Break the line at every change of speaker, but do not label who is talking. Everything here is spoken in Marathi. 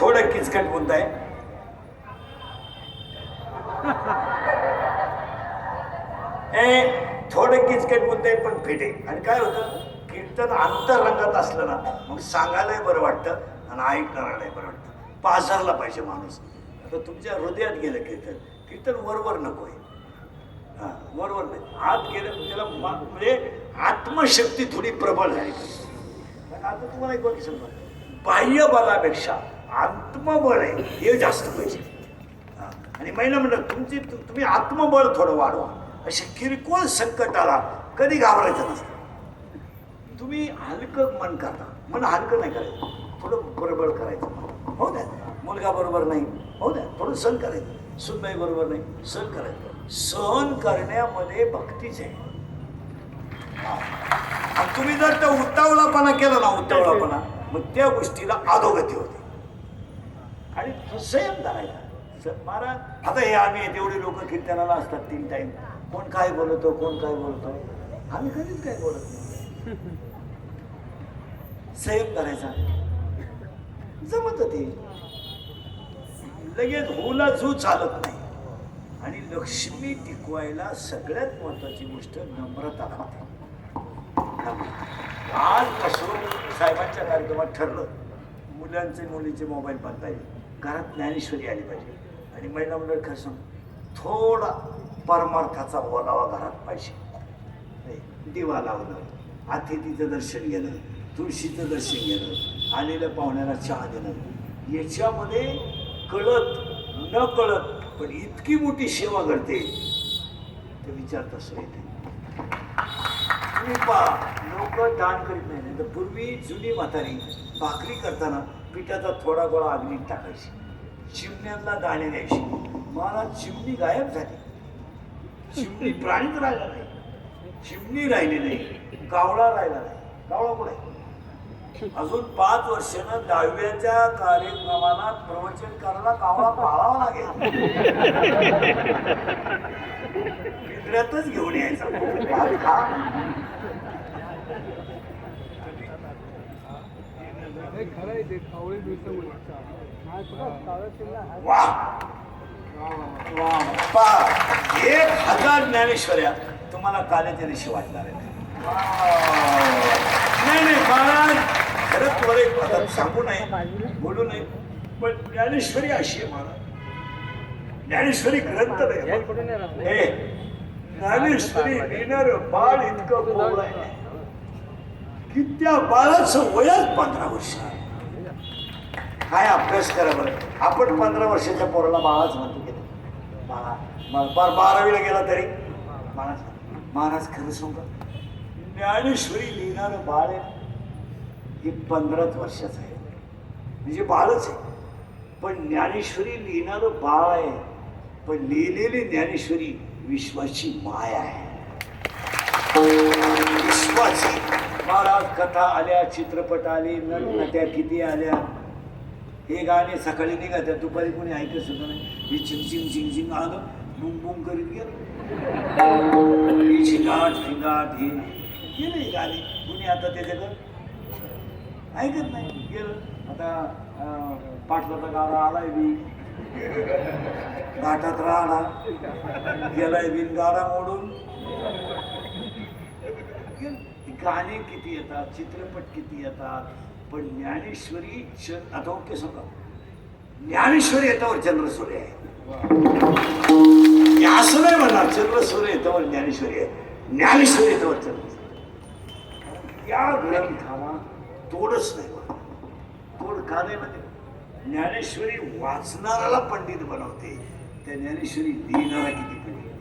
थोडं किचकट बोलत आहे. ए थोडं किचकट बोलत आहे पण फिटे आणि काय होतं? कीर्तन अंतरंगात असलं ना मग सांगायलाही बरं वाटतं आणि ऐकणाऱ्यालाही बरं वाटतं. पाझरला पाहिजे माणूस. आता तुमच्या हृदयात गेलं कीर्तन. कीर्तन वरवर नको आहे. बरोबर नाही. आत गेलं त्याला मा- म्हणजे आत्मशक्ती थोडी प्रबळ झाली पाहिजे. आता तुम्हाला एक गोष्ट सांगतो. बाह्य बलापेक्षा आत्मबळ आहे हे जास्त पाहिजे. आणि महिला म्हणलं तुमची तुम्ही आत्मबळ थोडं वाढवा. अशी किरकोळ संकट आला कधी घाबरायचं नसतं. तुम्ही हलकं मन करता. मन हलकं नाही करायचं. थोडं बरोबर करायचं. मन हो द्या मुलगा बरोबर नाही. हो द्या थोडं सहन करायचं. सुनबाई बरोबर नाही. सहन करायचं. सहन करण्यामध्ये भक्तीच आहे. आणि तुम्ही जर त्या उतावळापणा केला ना उतावळापणा मग त्या गोष्टीला अधोगती होते. आणि संयम धरायचा महाराज आता हे आम्ही तेवढे लोक कीर्तनाला असतात तीन टाइम कोण काय बोलतो कोण काय बोलतो? आम्ही कधीच काय बोलत नाही. संयम धरायचा. जमत ते लगेच हुला झू चालत नाही. आणि लक्ष्मी टिकवायला सगळ्यात महत्वाची गोष्ट नम्रता लागते आज साहेबांच्या कार्यक्रमात ठरलं मुलांचे मुलीचे मोबाईल बंद पाहिजे घरात ज्ञानेश्वरी आली पाहिजे. आणि महिला मंडळ खरं सांग थोडा परमार्थाचा ओलावा घरात पाहिजे. नाही, दिवा लावणं अतिथीचं दर्शन घेणं तुळशीचं दर्शन घेणं आलेल्या पाहुण्याला चहा देणं. याच्यामध्ये कळत न कळत पण इतकी मोठी सेवा घडते ते विचार तसं येते. पहा लोक दान करीत नाही नाही तर पूर्वी जुनी म्हातारी भाकरी करताना पिठाचा थोडा गोळा अग्नीत टाकायची. चिमण्यातला दाणे द्यायची. मला चिमणी गायब झाली. चिमणी प्राणीच राहिला नाही. चिमणी राहिली नाही. कावळा राहिला नाही. कावळा कुठे? अजून पाच वर्षानं दहाव्याच्या कार्यक्रमाला प्रवचन करायला कावळा पाळावा लागेल. घेऊन यायचा. वा. वा. एक हजार ज्ञानेश्वर्या तुम्हाला काल्याच्या दिवशी वाटणार आहे नाही नाही महाराज खरंच तुम्हाला एक आता सांगू नये बोलू नये पण ज्ञानेश्वरी अशी आहे मला ज्ञानेश्वरी ग्रंथ नाही ज्ञानेश्वरी लिहिणार बाळ इतकं कोवळं आहे. की त्या बाळाचं वयच पंधरा वर्ष काय अभ्यास करा बरं. आपण पंधरा वर्षाच्या पोराला बाळाच म्हणतो गेलो बाळा बार बारावीला गेला तरी? महाराज महाराज खरं सांगू. ज्ञानेश्वरी लिहिणारं बाळ आहे. हे पंधराच वर्षाचं आहे. म्हणजे बाळच आहे. पण ज्ञानेश्वरी लिहिणारं बाळ आहे. पण लिहिलेली ज्ञानेश्वरी विश्वाची माय आहे. विश्वाची. महाराज कथा आल्या चित्रपट आले नट्या किती आल्या. हे गाणे सकाळी निघात्या दुपारी कोणी ऐकत सुद्धा नाही. हे चिंग चिंग चिंग आलं बुम बुम करीत गेलं. ही झिंगाट फिंगाट हे गेलं हे गाणे. कुणी आता त्याच्याकडं ऐकत नाही. गेलं. आता पाटलाचा गाणं आलाय बी. घाटात राहणार. गेलाय बिन गाडा मोडून. गाणे किती येतात चित्रपट किती येतात. पण ज्ञानेश्वरी आता ओके सांगा ज्ञानेश्वरी येतावर चंद्रसूर्य आहे. असं नाही म्हणणार चंद्रसूर्य येतावर ज्ञानेश्वरी आहे. ज्ञानेश्वरी येतावर चंद्रसूर्य या ग्रंथाला तोडच नाही तोड का नाही म्हणजे? ज्ञानेश्वरी वाचणाऱ्याला पंडित बनवते त्या ज्ञानेश्वरी लिहिणारा किती पंडित?